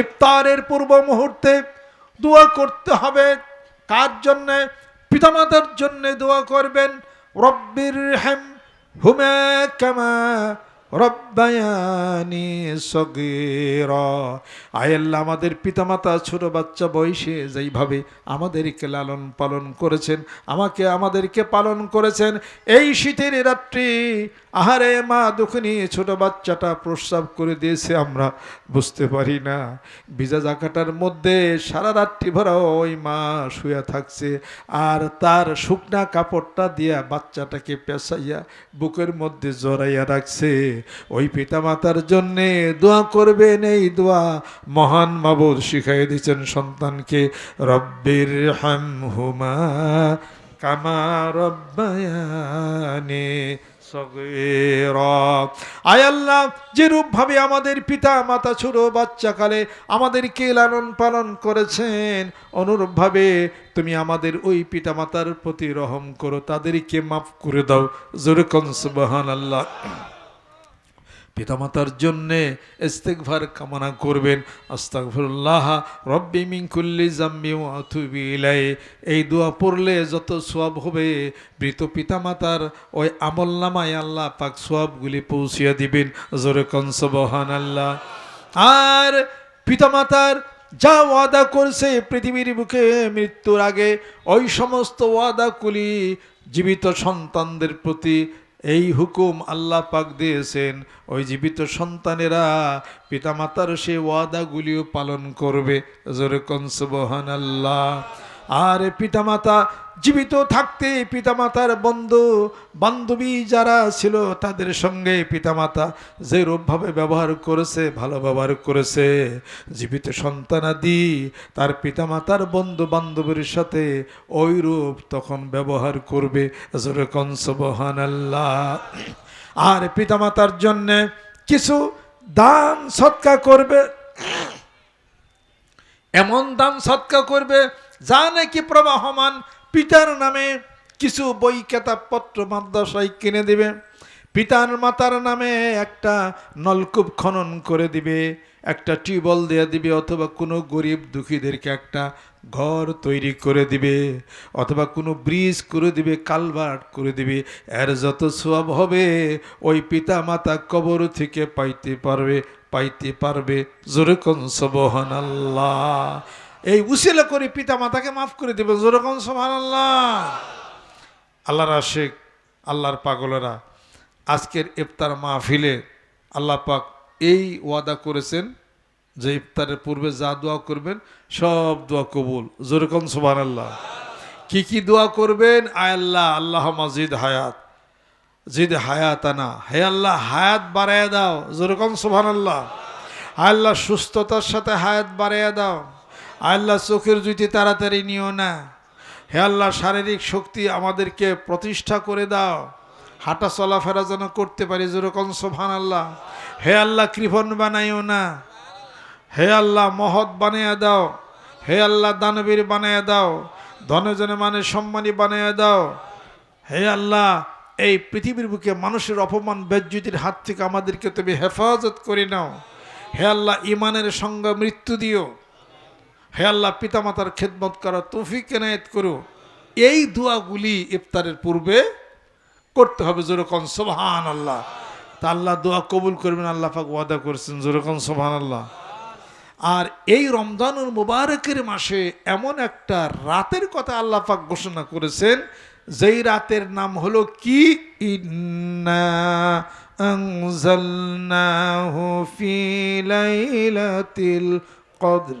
ইফতারের পূর্ব মুহূর্তে দোয়া করতে হবে। কার জন্যে? পিতামাতার জন্য দোয়া করবেন। রব্বির হেম হুমে কামা রব্বায়ানি সগীরা। আয়াল্লাহ আমাদের পিতামাতা, ছোট বাচ্চা বয়সে যেইভাবে আমাদেরকে লালন পালন করেছেন, আমাকে আমাদেরকে পালন করেছেন, এই শীতের রাত্রি আহারে মা দুঃখনি, ছোট বাচ্চাটা প্রস্রাব করে দিয়েছে আমরা। বুঝতে পারি না। ভিজা জাকাটার মধ্যে সারা রাত্রি ভরা ওই মা শুয়ে থাকছে। আর তার শুকনা কাপড়টা দিয়া বাচ্চাটাকে পেঁচাইয়া বুকের মধ্যে জড়াইয়া রাখছে। ওই পিতামাতার জন্যে দোয়া করবেন, এই দোয়া মহান মাবুদ শিখাই দিয়েছেন সন্তানকে। রব্বির হাম হুমা কামা রব্বায়ানে আয় আল্লাহ যেরূপভাবে আমাদের পিতা, মাতা, ছোট বাচ্চাকালে আমাদেরকে লালন পালন করেছেন অনুরূপভাবে তুমি আমাদের ওই পিতা মাতার প্রতি রহম করো, তাদেরকে মাফ করে দাও। জোরকন সুবহান আল্লাহ পিতামাতার জন্যে ইস্তেকভার কামনা করবেন। আস্তাগফিরুল্লাহ, রব্বি মিন কুল্লি জাম্বি আতুবু ইলাই এই দোয়া পড়লে যত সওয়াব হবে, মৃত পিতামাতার ওই আমলনামায় আল্লাহ পাক সওয়াবগুলি পৌঁছিয়ে দিবেন। জোরে কন আল্লাহ আর পিতামাতার যা ওয়াদা করছে পৃথিবীর বুকে মৃত্যুর আগে, ওই সমস্ত ওয়াদাগুলি জীবিত সন্তানদের প্রতি এই হুকুম আল্লাহ পাক দিয়েছেন, ওই জীবিত সন্তানেরা পিতামাতার সে ওয়াদাগুলিও পালন করবে। জোরে কনসবহান আল্লাহ আর পিতামাতা জীবিত থাকতে পিতামাতার বন্ধু, বান্ধবী যারা ছিল তাদের সঙ্গে পিতামাতা যে রূপভাবে ব্যবহার করেছে, ভালো ব্যবহার করেছে। জীবিত সন্তানাদি তার পিতামাতার বন্ধু বান্ধবীর সাথে ওই রূপ তখন ব্যবহার করবে। কনসবহান আল্লাহ আর পিতামাতার জন্যে কিছু দান সৎকা করবে। এমন দান সৎকা করবে যা নাকি প্রবাহমান? পিতার নামে কিছু বই কেতাবপত্র মাদ্রাসায় কিনে দিবে। পিতার মাতার নামে একটা নলকূপ খনন করে দিবে, একটা টিউবওয়েল দিয়ে দিবে, অথবা কোনো গরিব দুঃখীদেরকে একটা ঘর তৈরি করে দিবে, অথবা কোনো ব্রিজ করে দিবে, কালভার্ট করে দিবে। এর যত সব হবে, ওই পিতা মাতা কবর থেকে পাইতে পারবে পাইতে পারবে। যেরকম সবহান আল্লাহ এই উসিলা করে পিতা মাতাকে মাফ করে দেবে যেরকম সবহান আল্লাহ আল্লাহর আশেক, আল্লাহর পাগলেরা, আজকের ইফতার মাহফিলে আল্লাহ পাক এই ওয়াদা করেছেন যে ইফতারের পূর্বে যা দোয়া করবেন, সব দোয়া কবুল। যেরকম সুবান আল্লাহ কি কি দোয়া করবেন? আয় আল্লাহ আল্লাহ মাজিদ হায়াত। জিদ হায়াত আনা হে আল্লাহ, হায়াত বাড়াইয়া দাও। যেরকম সুবান আল্লাহ আল্লাহ, সুস্থতার সাথে হায়াত বাড়াইয়া দাও। আল্লাহ চোখের জুতি তাড়াতাড়ি নিও না। হে আল্লাহ, শারীরিক শক্তি আমাদেরকে প্রতিষ্ঠা করে দাও। হাঁটা চলাফেরা যেন করতে পারি, যেরকম সোভান আল্লাহ হে আল্লাহ, কৃপণ বানাইও না। হে আল্লাহ, মহৎ বানিয়ে দাও। হে আল্লাহ, দানবীর বানিয়ে দাও। ধনজনে মানে সম্মানী বানিয়ে দাও। হে আল্লাহ, এই পৃথিবীর বুকে মানুষের অপমান, বেজ্জুতির হাত থেকে আমাদেরকে তুমি হেফাজত করে নাও। হে আল্লাহ, ইমানের সঙ্গে মৃত্যু দিও। হে আল্লাহ, পিতামাতার খেদমত করা তৌফিক কেনায়ত করো। এই দোয়াগুলি ইফতারের পূর্বে করতে হবে যেরকম সোহান আল্লাহ তা আল্লাহ দোয়া কবুল করবেন, আল্লাহ পাক ওয়াদা করেছেন যেরকম সোহান আল্লাহ আর এই রমজানুল মুবারকের মাসে এমন একটা রাতের কথা আল্লাহ পাক ঘোষণা করেছেন, যেই রাতের নাম হলো কি? ইন্না ফি কদর।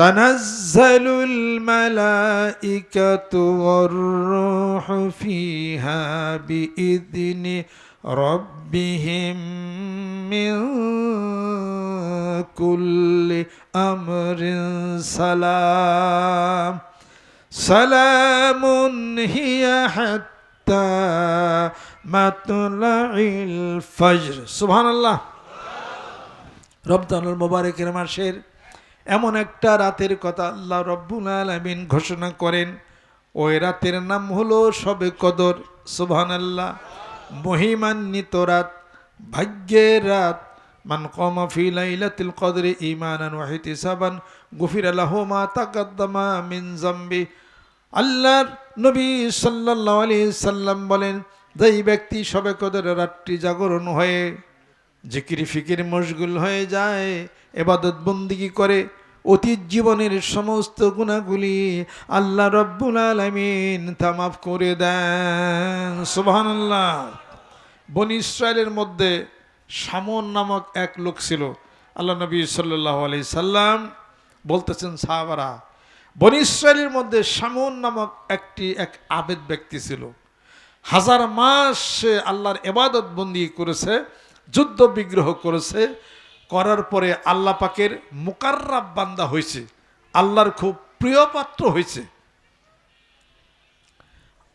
تنزل الملائكة والروح فيها بإذن ربهم من كل أمر سلام سلام هي حتى مطلع الفجر سبحان الله رب ربطان المبارك رمشير এমন একটা রাতের কথা আল্লাহ রব্বুল আলমিন ঘোষণা করেন। ওই রাতের নাম হলো সবে কদর। সুবহান আল্লাহ মহিমান্বিত রাত, ভাগ্যের রাত। মান কমা ফি লাইলাতিল কদরে ঈমানান ওয়া ইহতিসাবান গুফিরা লাহু মা তাকাদ্দামা মিন জামবি আল্লাহর নবী সাল্লাল্লাহু আলাইহি সাল্লাম বলেন, যেই ব্যক্তি সবে কদর রাতটি জাগরণ হয়ে জিকির ফিকির মশগুল হয়ে যায়, এবাদত বন্দিগি করে? অতীত জীবনের সমস্ত গুণাগুলি আল্লাহ রব্বুল আলমিন তা মাফ করে দেন। সুবহানাল্লাহ। বনি ইসরায়েলের মধ্যে সামন নামক এক লোক ছিল, আল্লাহ নবী সাল্লাহ আলি সাল্লাম বলতেছেন, সাহাবারা, বনি ইসরায়েলের মধ্যে সামন নামক একটি, এক আবেদ ব্যক্তি ছিল। হাজার মাস সে আল্লাহর এবাদত বন্দি করেছে যুদ্ধ বিগ্রহ করেছে, করার পরে আল্লাহ পাকের মুকাররাব বান্দা হয়েছে, আল্লাহর খুব প্রিয় পাত্র হয়েছে।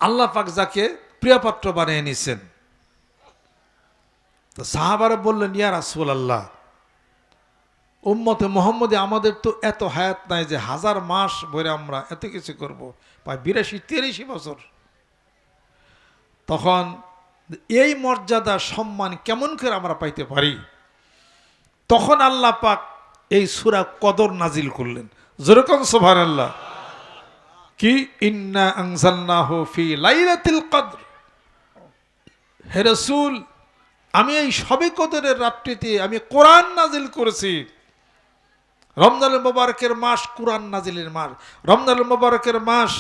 আল্লাহ পাক যাকে প্রিয় পাত্র বানিয়ে নিছেন তো সাহাবারা বললেন, ইয়া রাসুল আল্লাহ উম্মতে মোহাম্মদে আমাদের তো এত হায়াত নাই যে হাজার মাস ভরে আমরা এত কিছু করব, প্রায় বিরাশি, তিরাশি বছর। তখন এই মর্যাদা, সম্মান কেমন করে আমরা পাইতে পারি? তখন আল্লাহ পাক এই সুরা কদর নাজিল করলেন। যেরকম সোভান আল্লাহ কি? ইন্না আনজালনাহু ফি লাইলাতিল কদর। হে রাসূল, আমি এই সবে কদরের রাত্রিতে আমি কোরআন নাজিল করেছি। রমজানুল মোবারকের মাস কোরআন নাজিলের মাস। রমজানুল মোবারকের মাস,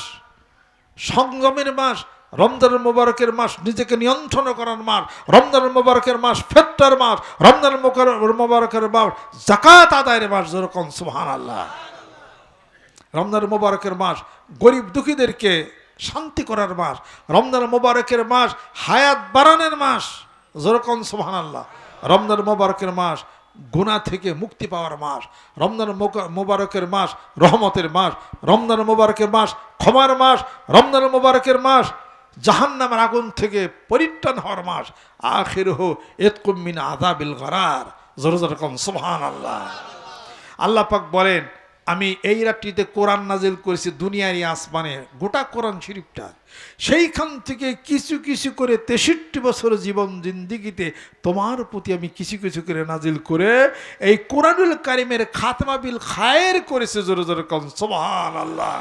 সংযমের মাস রমজানুল মোবারকের মাস নিজেকে নিয়ন্ত্রণ করার মাস, রমজানুল মোবারকের মাস ফেট্টার মাস, রমজানুল মোবারকের মাস জাকাত আদায়ের মাস যেরকম সুহান আল্লাহ রমজান মোবারকের মাস গরিব দুঃখীদেরকে শান্তি করার মাস রমজান মোবারকের মাস হায়াত বাড়ানোর মাস যেরকম সোহান আল্লাহ রমজান মোবারকের মাস গুণা থেকে মুক্তি পাওয়ার মাস রমজান মোবারকের মাস রহমতের মাস রমজান মোবারকের মাস ক্ষমার মাস রমজান মোবারকের মাস জাহান্নামের আগুন থেকে পরিত্রাণ হওয়ার মাস। আখির হো এতকুমিন আদাবিল গরার। জোর যেরকম সোহান আল্লাহ আল্লাহ পাক বলেন, আমি এই রাত্রিতে কোরআন নাজিল করেছি দুনিয়ারই আসমানে, গোটা কোরআন শরীফটা। সেইখান থেকে কিছু কিছু করে তেষট্টি বছর জীবন জিন্দিগিতে তোমার প্রতি আমি কিছু কিছু করে নাজিল করে এই কোরআনুল কারিমের খাতমা বিল খায়ের করেছে, জোরে জোরে কম সোহান আল্লাহ